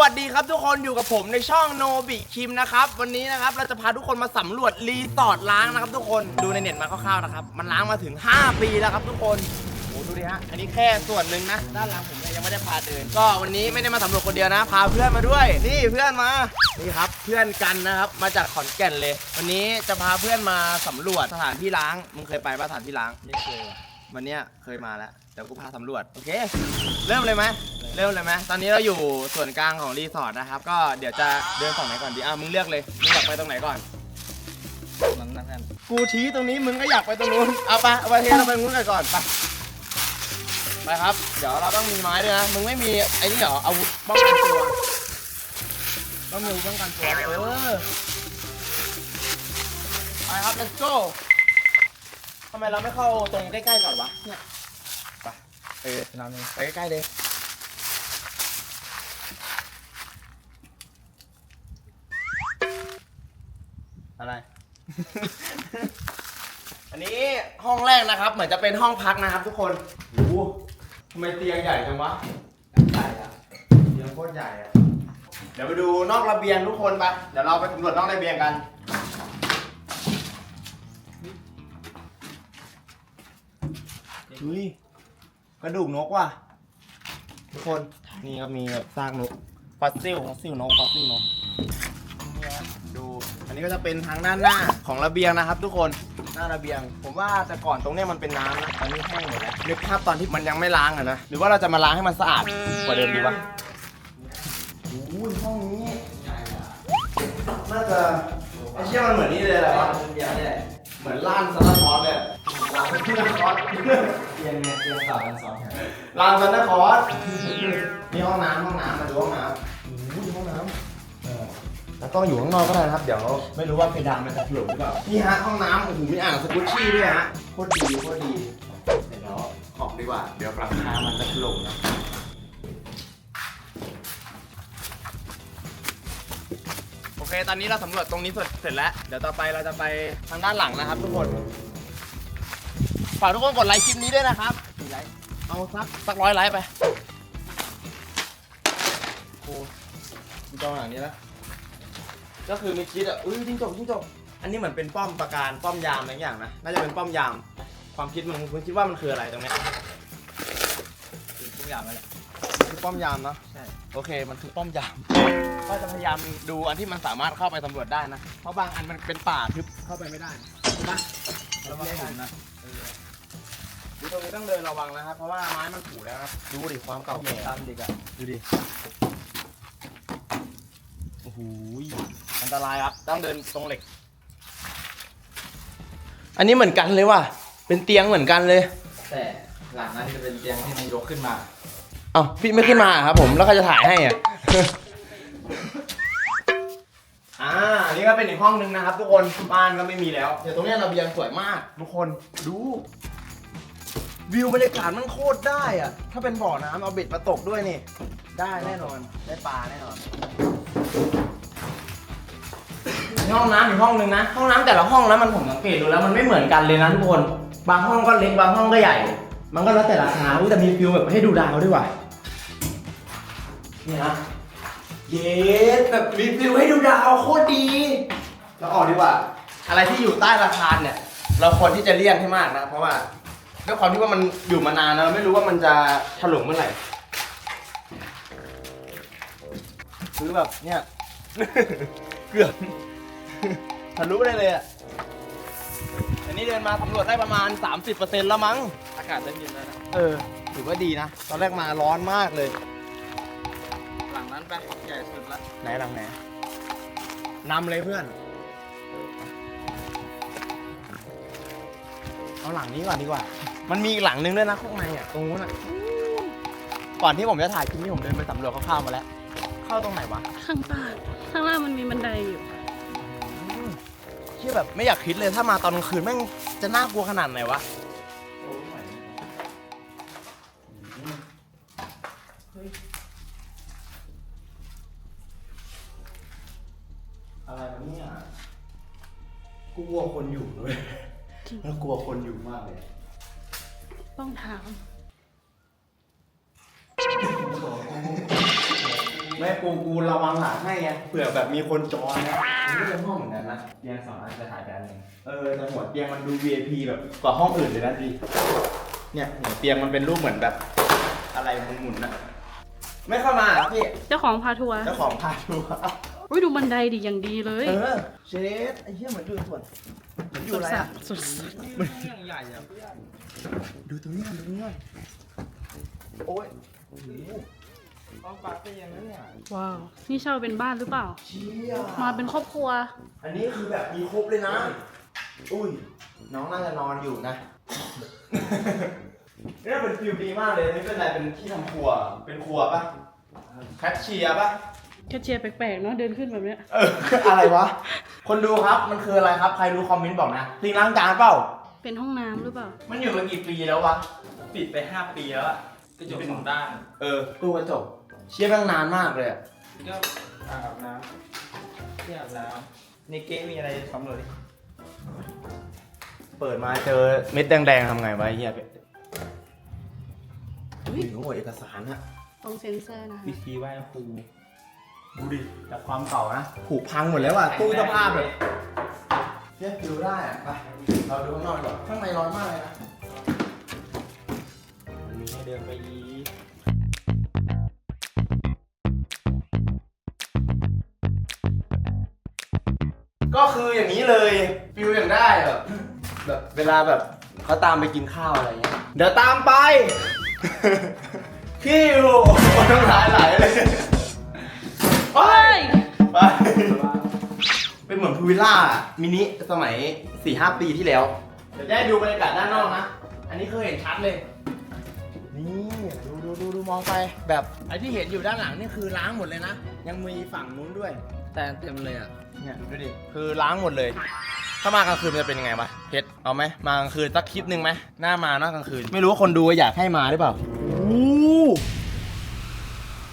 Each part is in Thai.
วัสดีครับทุกคนอยู่กับผมในช่องโนบิคิมนะครับวันนี้นะครับเราจะพาทุกคนมาสำรวจรีสอร์ทล้างนะครับ ทุกคนดูในเน็ตมาคร่าวๆนะครับมันล้างมาถึง 5 ปีแล้วครับทุกคนโอ้ดูดิฮะอันนี้แค่ส่วนหนึ่งนะ ด้านหลังผมเนี่ยยังไม่ได้พาเดิน ก็วันนี้ไม่ได้มาสำรวจคนเดียวนะ พาเพื่อนมาด้วย นี่เพื่อนมานี่ครับเพื่อนกันนะครับมาจากขอนแก่นเลย วันนี้จะพาเพื่อนมาสำรวจสถานที่ล้างมึงเคยไปป่ะสถานที่ล้างไม่เคย ว่ะวันเนี้ยเคยมาแล้วเดี๋ยวกูพาสำรวจโอเค เริ่มเลยไหมเริ่มเลยไหมตอนนี้เราอยู่ส่วนกลางของรีสอร์ทนะครับ ก็เดี๋ยวจะเดินฝั่งไหนก่อนดีอะมึงเลือกเลยมึงอยากไปตรงไหนก่อน นั้นนั่นนั่นกูชี้ตรงนี้มึงก็อยากไปตรงนู้นเอาไปเอาไปเทเราไปนู้นกันก่อนไปไปครับ เดี๋ยวเราต้องมีไม้ด้วยนะมึงไม่มีไอ้นี่เหรออาวุธป้องกันตัวต้องมีอาวุธป้องกันตัวเออไปครับ let's go ทำไมเราไม่เข้าตรงใกล้ๆก่อนวะเนี่ยไปเออน้ำนี่ไปใกล้ๆเลยอะไร อันนี้ห้องแรกนะครับ เหมือนจะเป็นห้องพักนะครับ ทุกคนโอ้โหทำไมเตียงใหญ่จังวะใช่อะเตียงโคตรใหญ่อะเดี๋ยวไปดูนอกระเบียงทุกคนไป เดี๋ยวเราไปสำรวจนอกระเบียงกัน เฮ้ยกระดูกนกว่ะทุกคนนี่ก็มีแบบซากนกฟอสซิลฟอสซิลนกฟอสซิลนกนี่ฮะดูอันนี้ก็จะเป็นทางด้านหน้าของระเบียงนะครับ ทุกคนหน้าระเบียง ผมว่าแต่ก่อนตรงเนี้ยมันเป็นน้ำนะตอนนี้แห้งหมดแล้วนึกภาพตอนที่มันยังไม่ล้างอะนะหรือว่าเราจะมาล้างให้มันสะอาดกว่าเดิมดีวะโอ้ยห้องนี้น่าจะไอ้เชี่ยมันเหมือนนี่เลยแหละวะเดียวนี่แหละเหมือนล้านซันตาคลอสเลย เตียงไงเตียงต่อกันสองแถวลานซันตาคลอสนี่ห้องน้ำห้องน้ำมาดูห้องน้ำโอ้โหห้องน้ำเออแล้วก็อยู่ข้างนอกก็ได้นะครับ เดี๋ยวไม่รู้ว่าเพดานมันจะถล่มหรือเปล่านี่ฮะห้องน้ำโอ้โหมีอ่างสกุชชี่ด้วยฮะโคตรดีโคตรดีเดี๋ยวออกดีกว่า เดี๋ยวราคามันจะถล่มนะโอเค ตอนนี้เราสำรวจตรงนี้เสร็จเสร็จแล้ว เดี๋ยวต่อไปเราจะไปทางด้านหลังนะครับทุกคนฝากทุกคนกดไลค์คลิปนี้ด้วยนะครับกี่ไลค์เอาสักสักร้อยไลค์ไปโอ้ยจองหลังนี้แล้วก็คือมีคิดอะอุ้ยจิ้งจกจิ้งจกอันนี้เหมือนเป็นป้อมประการป้อมยามอะไรอย่างนะน่าจะเป็นป้อมยาม ความคิดมึงคุณคิดว่ามันคืออะไรตรงเนี้ยทุกอย่างนั่นแหละมันคือป้อมยามเนาะใช่โอเคมันคือป้อมยาม ก็จะพยายามดูอันที่มันสามารถเข้าไปสำรวจได้นะเพราะบางอันมันเป็นป่าทึบเข้าไปไม่ได้ใช่ปะแล้วมาขุนนะ ดูตรงนี้ต้องเดินระวังนะครับ เพราะว่าไม้มันผุแล้วนะดูดิความเก่าแก่ตามเด็กอะดูดิโอ้โหอันตรายครับ ต้องเดินตรงเหล็ก อันนี้เหมือนกันเลยว่ะ เป็นเตียงเหมือนกันเลย แต่หลังนั้นจะเป็นเตียงที่มันยกขึ้นมา เอ้าพี่ไม่ขึ้นมาครับผมแล้วใครจะถ่ายให้อะ อ่าอันนี้ก็เป็นอีกห้องนึงนะครับ ทุกคน บ้านก็ไม่มีแล้ว เดี๋ยวตรงเนี้ยระเบียงสวยมาก ทุกคน ดู วิวบรรยากาศมันโคตรได้อะถ้าเป็นบ่อน้ำเอาเบ็ดมาตกด้วยนี่ ได้แน่นอน ได้ปลาแน่นอนมีห้องน้ำอีกห้องนึงนะ ห้องน้ำแต่ละห้องแล้วมันผมสังเกตดูแล้วมันไม่เหมือนกันเลยนะทุกคน บางห้องก็เล็กบางห้องก็ใหญ่ มันก็แล้วแต่ราคาอุ๊ยแต่มีฟิลแบบให้ดูดาวด้วยว่ะนี่นะเย้แบบมีฟิลให้ดูดาวโคตรดีแล้วออกดีกว่า อะไรที่อยู่ใต้ราคาเนี่ย เราควรที่จะเลี่ยงให้มากนะ เพราะว่า ด้วยความที่ว่ามันอยู่มานานนะเราไม่รู้ว่ามันจะถล่มเมื่อไหร่ซื้อแบบเนี่ย เกือบทะลุได้เลยอะอันนี้เดินมาสำรวจได้ประมาณ 30%แล้วมั้ง อากาศเริ่มเย็นแล้วนะ เออ ถือว่าดีนะ ตอนแรกมาร้อนมากเลย หลังนั้นไปใหญ่สุดละไหนหลังไหนนำเลยเพื่อน เอาหลังนี้ก่อนดีกว่า มันมีอีกหลังนึงด้วยนะข้างในอะตรงนู้นอะก่อนที่ผมจะถ่ายคลิปนี้ผมเดินไปสำรวจคร่าวๆมาแล้ว เข้าตรงไหนวะข้างใต้ข้างล่างมันมีบันไดอยู่เชื่อแบบไม่อยากคิดเลยถ้ามาตอนกลางคืนแม่งจะน่ากลัวขนาดไหนวะอะไรวะเนี่ยกูกลัวคนอยู่เลยจริงแล้วกลัวคนอยู่มากเลย ต้องถามไม่ไม่กูกูระวังหลังให้ไงเผื่อแบบมีคนจองนะมันก็เป็นห้องเหมือนกันนะเตียงสองอันจะถ่ายไปอันหนึ่งเออแต่หัวเตียงมันดู VIP แบบกว่าห้องอื่นเลยนะดิเนี่ยหัวเตียงมันเป็นรูปเหมือนแบบ อะไรหมุนๆนะไม่เข้ามาเหรอพี่เจ้าของพาทัวร์ เจ้าของพาทัวร์ อุ้ยดูบันไดดิอย่างดีเลยเออเชดไอ้เหี้ยเหมือนดูสวนเหมือนอยู่อะไรสัอะตว์สุดสัตว์ยังใหญ่อะดูตรงนี้ก่อนดูตรงนี้ก่อนโอ้ยโอ้โหห้องปาร์ตี้ยังนั้นเนี่ยว้าว นี่เช่าเป็นบ้านหรือเปล่า เชี่ยมาเป็นครอบครัว อันนี้คือแบบมีครบเลยนะ อุ้ย น้องน่าจะนอนอยู่นะนี่เป็นฟิลดีมากเลย นี่เป็นอะไรเป็นที่ทำครัว เป็นครัวปะแคชเชียร์ปะ แค่เชียร์แปลกๆเนาะเดินขึ้นแบบเนี้ยเอออะไรวะ คนดูครับ มันคืออะไรครับ ใครรู้คอมเมนต์บอกนะลิงล้างจานเปล่า เป็นห้องน้ำหรือเปล่า มันอยู่มากี่ปีแล้ววะ ปิดไปห้าปีแล้วอะกระจกสองด้าน เออตู้กระจกเชี่ยตั้งนานมากเลยอะก็อ่างอาบน้ำที่อาบน้ำในเก๊มีอะไรสำรวจดิเปิดมาเจอเม็ดแดงๆทำไงวะไอ้เฮียอุ๊ย โอ้โหเอกสารอะต้องเซ็นเซอร์นะคะวิธีไหว้ครู ดูดิจากความเก่านะ ผูกพังหมดแล้วอะตู้เสื้อผ้าแบบเนี่ยดูได้อะไปเราดูข้างนอกก่อนข้างในร้อนมากเลยนะมันมีให้เดินไปอีกก็คืออย่างนี้เลยฟิลอย่างได้แบบแบบเวลาแบบเขาตามไปกินข้าวอะไรเงี้ยเดี๋ยวตามไปพี่อยู่น้ำลายไหลเลย เฮ้ยไปเป็นเหมือนพูลวิลล่ามินิสมัย4 5ปีที่แล้ว เดี๋ยวจะให้ดูบรรยากาศด้านนอกนะ อันนี้คือเห็นชัดเลย นี่ดูดูดูดูมองไปแบบไอ้ที่เห็นอยู่ด้านหลังนี่คือล้างหมดเลยนะ ยังมีฝั่งนู้นด้วย แต่เต็มเลยอะเนี่ยดูดิ คือล้างหมดเลย ถ้ามากลางคืนมันจะเป็นยังไงวะเพชรเอาไหมมากลางคืนสักคลิปหนึ่งไหมหน้ามาหน้ากลางคืน ไม่รู้ว่าคนดูอยากให้มาหรือเปล่าอู้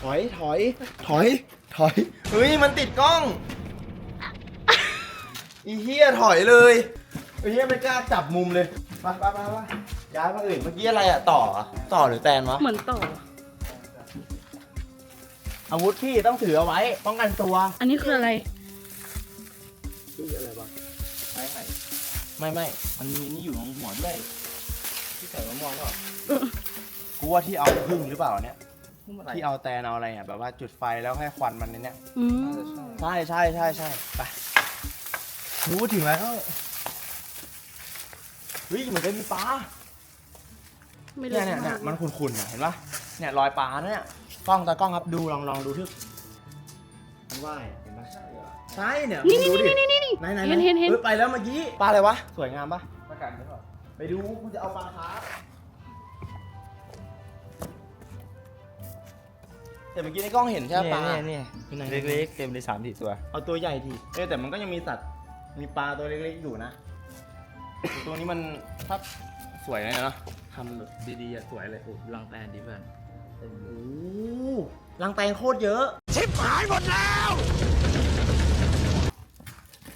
ถอยถอยถอย ถอย เฮ้ย มันติดกล้อง อีเฮียถอยเลยอีเฮียไม่กล้าจับมุมเลยไปไปไปไปย้ายมาอื่นเมื่อกี้อะไรอะต่ออะต่อหรือแตนวะ เหมือนต่อ อาวุธพี่ต้องถือเอาไว้ ป้องกันตัวอันนี้คืออะไรชื่ออะไรวะไม้ไผ่ไม่ไม่มันมีนี่อยู่ตรงหัวด้วยที่ใส่มะม่วงเปล่าเออกูว่าที่เอาพึ่งหรือเปล่าเนี่ย นี่มันอะไรที่เอาแตนเอาอะไรอะแบบว่าจุดไฟแล้วให้ควันมันในเนี่ยอืมใช่ใช่ใช่ใช่ไปรู้ถึงแล้วเฮ้ยเหมือนจะมีปลาไม่เนี่ยรู้เนี่ยเนี่ยมันขุ่นๆอะเห็นปะเนี่ยรอยปลาเนี่ยกล้องตากล้องครับดูลองลองดูทึกมันว่ายอะเห็นปะใช่เนี่ยนี่มึนี่งดูดินี่นี่นี่ ไหนไหนเห็นเห็นเห็นฮ้ยไปแล้วเมื่อกี้ปลาอะไรวะสวยงามปะประกาศหรือเปล่าไปดูกูจะเอาปลาคาร์ฟ แต่เมื่อกี้ในกล้องเห็นใช่ปะปลาเนี่ยอยู่ไหนเล็กๆ เต็มเลยสามสี่ตัว เอาตัวใหญ่ทีเออแต่มันก็ยังมีสัตว์มีปลาตัวเล็กๆอยู่นะ ตัวนี้มันถ้าสวยเลยเนาะทำแบบดีๆอะสวยเลยโอ้ลังแตนดีเพื่อนโอ้โหรังแตนโคตรเยอะ ชิบหายหมดแล้ว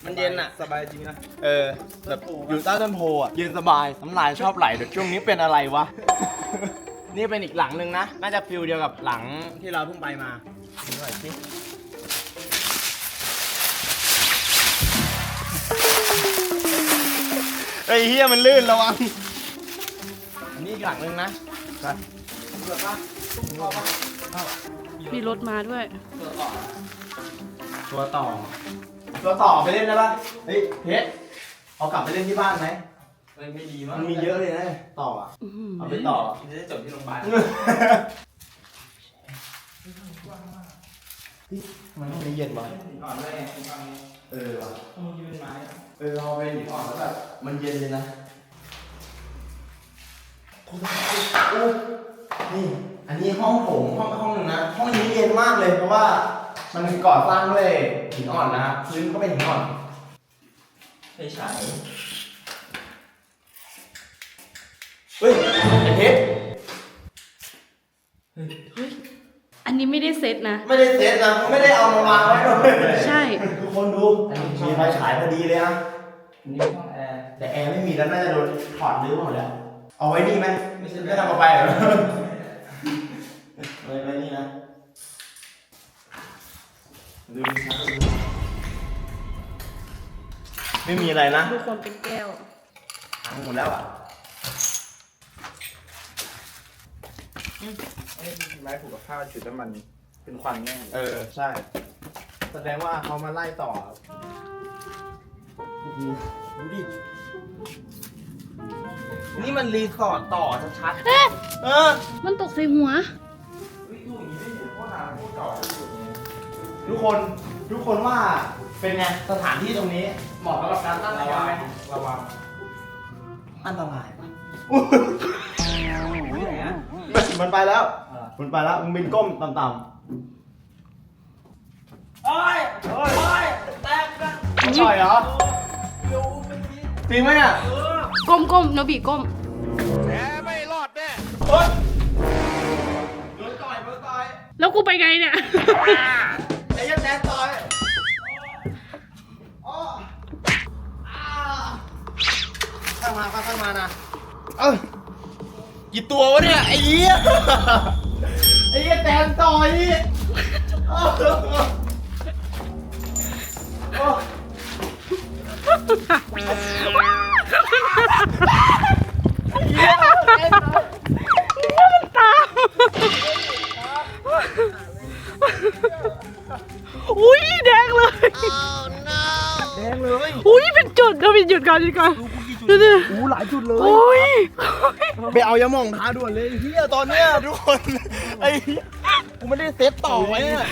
มันเย็นอะสบายจริงนะ เออแบบอยู่ใต้ต้นโพอะเย็นสบายน้ำลายชอบไหลแต่ช่วงนี้เป็นอะไรวะ นี่เป็นอีกหลังหนึ่งนะ น่าจะฟิลเดียวกับหลังที่เราเพิ่งไปมาดูหน่อยสิไอ้เฮียมันลื่นระวัง อันนี้อีกหลังหนึ่งนะไปเปิดปะเข้าปะเข้ามีรถมาด้วย ตัวต่อ ตัวต่อไปเล่นได้ปะเฮ้ยเพชรเอากลับไปเล่นที่บ้านไหม เฮ้ยไม่ดีมั้มันมีเยอะเลยนะต่ออะอื้อหือเอาไปต่อ จะได้จบที่โรงพยาบาลมันไม่เย็นวะอ่อนเลยอะฟังเออวะต้องยืนไม้เออเอาไปหินอ่อนแล้วแบบมันเย็นเลยนะโอ้นี่ อันนี้ห้องโถงห้องห้องหนึงนะ ห้องนี้เย็นมากเลยเพราะว่า มันก่อสร้างด้วยหินอ่อนนะ พื้นก็เป็นหินอ่อนไม่ใช่ เฮ้ยไอ้เพชรอันนี้ไม่ได้เซ็ตนะ ไม่ได้เซ็ตนะไม่ได้เอามาวางไว้ด้วยใช่ ทุกคนดูมีไฟฉายพอดีเลยนะอันนี้ห้องแอร์แต่แอร์ไม่มีแล้วน่าจะโดนถอดรื้อหมดแล้วเอาไว้นี่ไหมไม่ใช่ไม่ทำเอาไปเหรอไว้ไว้นี่นะดูดิครับไม่มีอะไรนะดูคนเป็นแก้วพังหมดแล้วอะ เอ้ยไม้ผูกกับข้าวจุดน้ำมันเป็นควันแน่เออใช่ แสดงว่าเขามาไล่ต่อโอ้โหดูดิ นี่มันรีสอร์ทต่อชัดเอ๊ะๆเออมันตกใส่หัวเฮ้ยดูอย่างนี้ไม่เห็นว่าน้ำพูดต่อจุดนี้ทุกคน ทุกคนว่าเป็นไงสถานที่ตรงนี้เหมาะสำหรับการตั้งระรายวัการงไหมระวังอันตรายปะไหนอะ มันไปแล้วเออมันไปแล้วมึงบินก้มต่ำโอ้ยโอ้ยโอ้ยแตกกันๆอร่อยเหรอโยวไม่มีจริงไหมเนี่ยเออก้มก้มโนบีก้ม โอ๊ยโดนต่อยโดนต่อยแล้วกูไปไงเนี่ย ไอ้ยันแดนต่อยอ้ออ่าข้างมาข้างข้างมานะ เอ้ย กี่ตัววะเนี่ยไอ้เหี้ยไอ้เหี้ยแดนต่อยอ้าวโอ้อุ้ยแดงเลย แดงเลย อุ้ยเป็นจุดโนบีหยุดก่อนหยุดก่อน ดู ดิอู้หลายจุดเลย โอ้ยไปเอายาหม่องทาด่วนเลยไอ้เฮียตอนเนี้ยทุกคนไอ้เหี้ยกูไม่ได้เซตต่อไว้เนี่ย